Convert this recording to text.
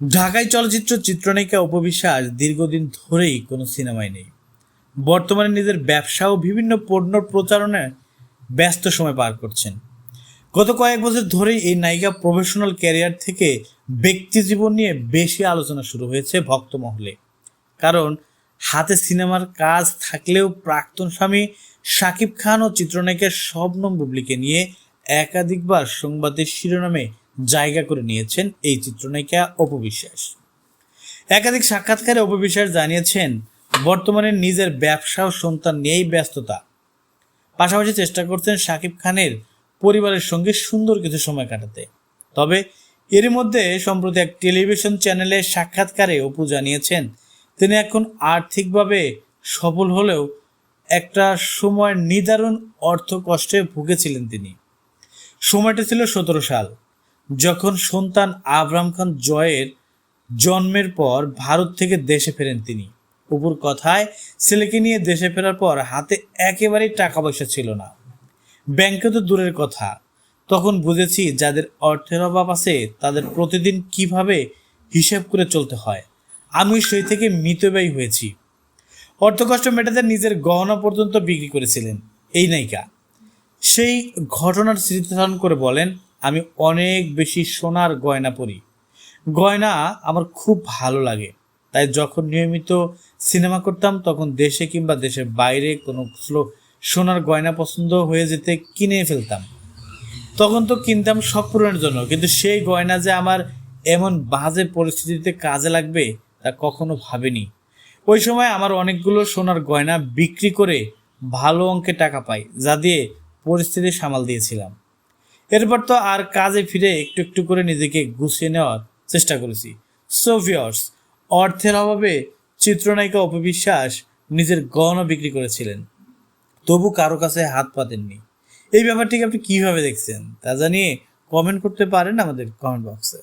ঢাকায় চলচ্চিত্র চিত্রনায়িকা উপবিশ্বাস দীর্ঘদিন ধরেই কোনো সিনেমায় নেই। বর্তমানে নিজের ব্যবসা ও বিভিন্ন পণ্য প্রচারণায় ব্যস্ত সময় পার করছেন। গত কয়েক বছর ধরেই এই নায়িকা প্রফেশনাল ক্যারিয়ার থেকে ব্যক্তি জীবন নিয়ে বেশি আলোচনা শুরু হয়েছে ভক্ত মহলে। কারণ হাতে সিনেমার কাজ থাকলেও প্রাক্তন স্বামী শাকিব খান ও চিত্রনায়িকা শবনম বুবলিকে নিয়ে একাধিকবার সংবাদের শিরোনামে জায়গা করে নিয়েছেন এই চিত্রনায়িকা অপবিশ্বাস একাধিক সাক্ষাৎকারে অপবিশ্বাস জানিয়েছেন, বর্তমানে নিজের ব্যবসা ও সন্তান নিয়েই ব্যস্ততা। পাশাপাশি চেষ্টা করছেন শাকিব খানের পরিবারের সঙ্গে সুন্দর কিছু সময় কাটাতে। তবে এর মধ্যে সম্প্রতি এক টেলিভিশন চ্যানেলে সাক্ষাৎকারে অপু জানিয়েছেন, তিনি এখন আর্থিকভাবে সফল হলেও একটা সময় নিদারুণ অর্থ কষ্টে ভুগেছিলেন তিনি। সময়টা ছিল সতেরো সাল। যখন সন্তান আবরাম খান জয়ের জন্মের পর ভারত থেকে দেশে ফেরেন তিনি। অপুর কথায়, ছেলেকে নিয়ে দেশে ফেরার পর হাতে একেবারেই টাকা পয়সা ছিল না। ব্যাংকে তো দূরের কথা। তখন বুঝেছি যাদের অর্থের অভাব আছে, তাদের প্রতিদিন কীভাবে হিসেব করে চলতে হয়। আমি সেই থেকে মিতব্যয়ী হয়েছি। অর্থকষ্ট মেটাতে নিজের গহনা পর্যন্ত বিক্রি করেছিলেন। এই নায়িকা। সেই ঘটনার স্মৃতিচারণ করে বলেন আমি অনেক বেশি সোনার গয়না পরি। গয়না আমার খুব ভালো লাগে। তাই যখন নিয়মিত সিনেমা করতাম, তখন দেশে কিংবা দেশের বাইরে কোনো সোনার গয়না পছন্দ হয়ে যেতে কিনে ফেলতাম। তখন তো কিনতাম শখ পূরণের জন্য। কিন্তু সেই গয়না যে আমার এমন বাজে পরিস্থিতিতে কাজে লাগবে, তা কখনো ভাবিনি। ওই সময় আমার অনেকগুলো সোনার গয়না বিক্রি করে ভালো অঙ্কে টাকা পাই, যা দিয়ে পরিস্থিতি সামাল দিয়েছিলাম। এরপর তো আর কাজে ফিরে একটু একটু করে নিজেকে গুছিয়ে নেওয়ার চেষ্টা করেছি। সোভিয়র্স অর্থের অভাবে চিত্রনায়িকা অপবিশ্বাস নিজের গহনা বিক্রি করেছিলেন। তবু কারও কাছে হাত পাতেননি। এই ব্যাপারটিকে আপনি কীভাবে দেখছেন তা জানিয়ে কমেন্ট করতে পারেন আমাদের কমেন্ট বক্সে